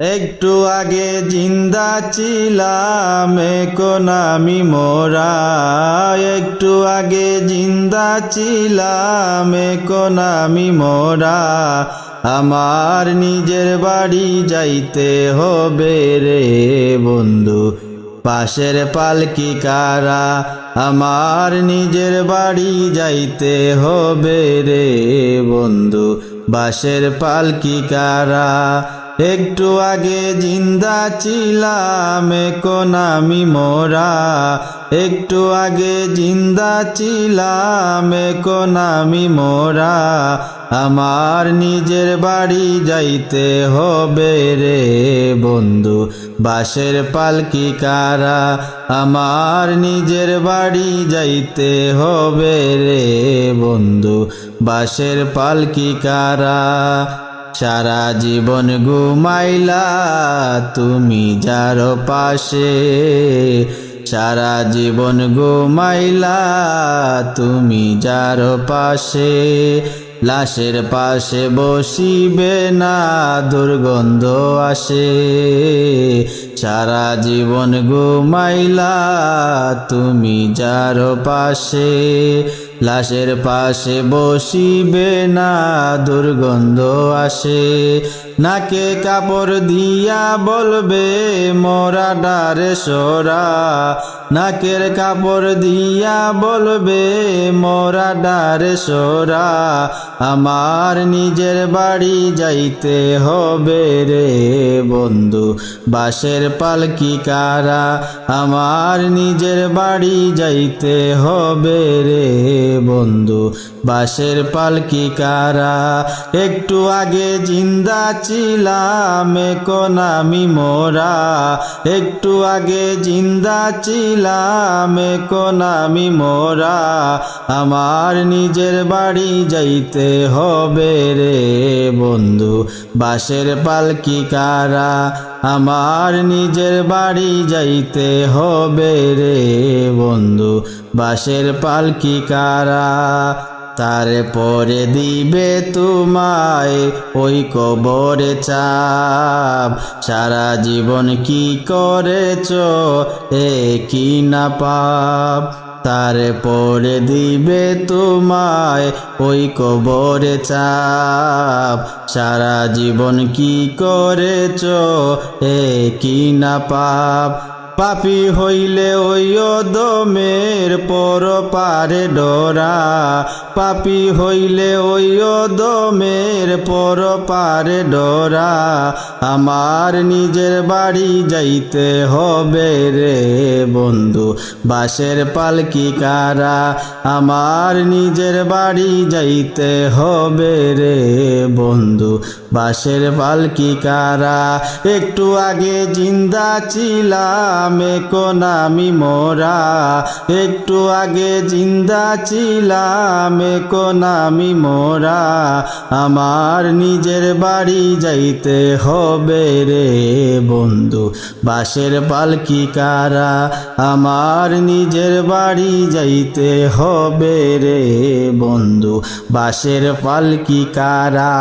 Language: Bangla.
একটু আগে জিন্দা ছিলাম, এখন আমি মোরা। একটু আগে জিন্দা ছিলাম, এখন আমি মোরা। আমার নিজের বাড়ি যাইতে হবে রে বন্ধু, পাশের পালকি কারা? আমার নিজের বাড়ি যাইতে হবে রে বন্ধু বাসের পালকি কারা? একটু আগে জিন্দা ছিলাম, এখন আমি মোরা। একটু আগে জিন্দা ছিলাম, এখন আমি মোরা। আমার নিজের বাড়ি যাইতে হবে রে বন্ধু বাসের পালকি কারা? আমার নিজের বাড়ি যাইতে হবে রে বন্ধু বাসের পালকি কারা? সারা জীবন ঘুমাইলা, তুমি যার পাশে। সারা জীবন ঘুমাইলা, তুমি যার পাশে। লাশের পাশে বসিবে না, দুর্গন্ধ আসে। সারা জীবন ঘুমাইলা, তুমি যার পাশে। লাশের পাশে বসিবে না দুর্গন্ধ আসে। নাকে কাপড় দিয়া বলবে মোরা ডারে সোরা নাকের কাপড় দিয়া বলবে, মোরা ডারে সোরা, আমার নিজের বাড়ি যাইতে হবে রে বন্ধু বাসের পালকি কারা, আমার নিজের বাড়ি যাইতে হবে রে বন্ধু বাসের পালকি কারা, একটু আগে জিন্দা ছিলাম, এখন আমি মোরা, একটু আগে জিন্দা ছিলাম কোন আমি মোরা, আমার নিজের বাড়ি যাইতে হবে রে বন্ধু। বাসের পালকি কারা, আমার নিজের বাড়ি যাইতে হবে রে বন্ধু। বাসের পালকি কারা তারপরে দিবে তোমায় ওই কবরে চাপ। সারা জীবন কি করেছ এ কি না পাপ? তারপরে দিবে তোমায় ওই কবরে চাপ। সারা জীবন কি করেছ এ কি না পাপ? পাপি হইলে ওই দমের পর পারে ডরা। পাপি হইলে ওই দমের পর পারে ডরা। আমার নিজের বাড়ি যাইতে হবে রে বন্ধু বাসের পালকি কারা? আমার নিজের বাড়ি যাইতে হবে রে বন্ধু বাসের পালকি কারা? একটু আগে জিন্দা ছিলাম এখন আমি মোরা। একটু আগে জিন্দা ছিলাম এখন আমি মোরা। আমার নিজের বাড়ি যাইতে হবে রে বন্ধু বাসের পালকি কারা? আমার নিজের বাড়ি যাইতে হবে রে বন্ধু বাসের পালকি কারা?